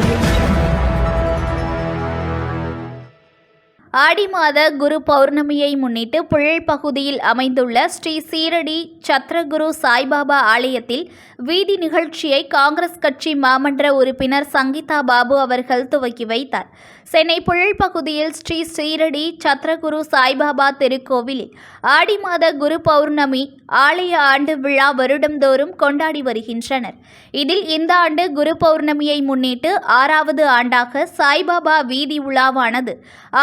audio. ஆடி மாத குரு பௌர்ணமியை முன்னிட்டு புழல் பகுதியில் அமைந்துள்ள ஸ்ரீ சீரடி சத்ரகுரு சாய்பாபா ஆலயத்தில் வீதி நிகழ்ச்சியை காங்கிரஸ் கட்சி மாமன்ற உறுப்பினர் சங்கீதா பாபு அவர்கள் துவக்கி வைத்தார். சென்னை புழல் பகுதியில் ஸ்ரீ சீரடி சத்ரகுரு சாய்பாபா திருக்கோவிலில் ஆடி மாத குரு பௌர்ணமி ஆலய ஆண்டு விழா வருடந்தோறும் கொண்டாடி வருகின்றனர். இதில் இந்த ஆண்டு குரு பௌர்ணமியை முன்னிட்டு ஆறாவது ஆண்டாக சாய்பாபா வீதி உலாவானது.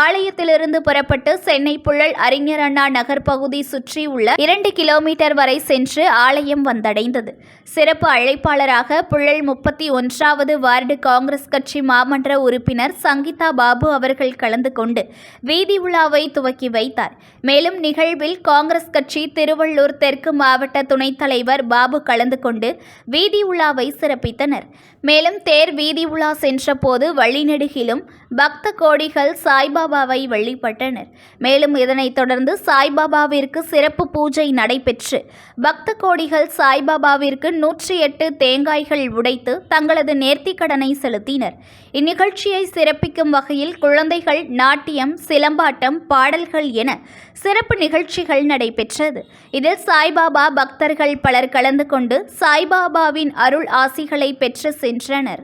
ஆலய ஆலயத்திலிருந்து புறப்பட்டு சென்னை புழல் அறிஞர் அண்ணா நகர் பகுதி சுற்றி உள்ள இரண்டு கிலோமீட்டர் வரை சென்று ஆலயம் வந்தடைந்தது. சிறப்பு அழைப்பாளராக புழல் முப்பத்தி ஒன்றாவது வார்டு காங்கிரஸ் கட்சி மாமன்ற உறுப்பினர் சங்கீதா பாபு அவர்கள் கலந்து கொண்டு வீதி உலாவை துவக்கி வைத்தார். மேலும் நிகழ்வில் காங்கிரஸ் கட்சி திருவள்ளூர் தெற்கு மாவட்ட துணைத் தலைவர் பாபு கலந்து கொண்டு வீதி உலாவை சிறப்பித்தனர். மேலும் தேர் வீதி உலா சென்றபோது வழிநெடுகிலும் பக்த கோடிகள் சாய்பாபாவை வழிபட்டனர். மேலும் இதனைத் தொடர்ந்து சாய்பாபாவிற்கு சிறப்பு பூஜை நடைபெற்று பக்த கோடிகள் சாய்பாபாவிற்கு நூற்றி எட்டு தேங்காய்கள் உடைத்து தங்களது நேர்த்திக்கடனை செலுத்தினர். இந்நிகழ்ச்சியை சிறப்பிக்கும் வகையில் குழந்தைகள் நாட்டியம் சிலம்பாட்டம் பாடல்கள் என சிறப்பு நிகழ்ச்சிகள் நடைபெற்றது. இதில் சாய்பாபா பக்தர்கள் பலர் கலந்து கொண்டு சாய்பாபாவின் அருள் ஆசிகளை பெற்று சென்றனர்.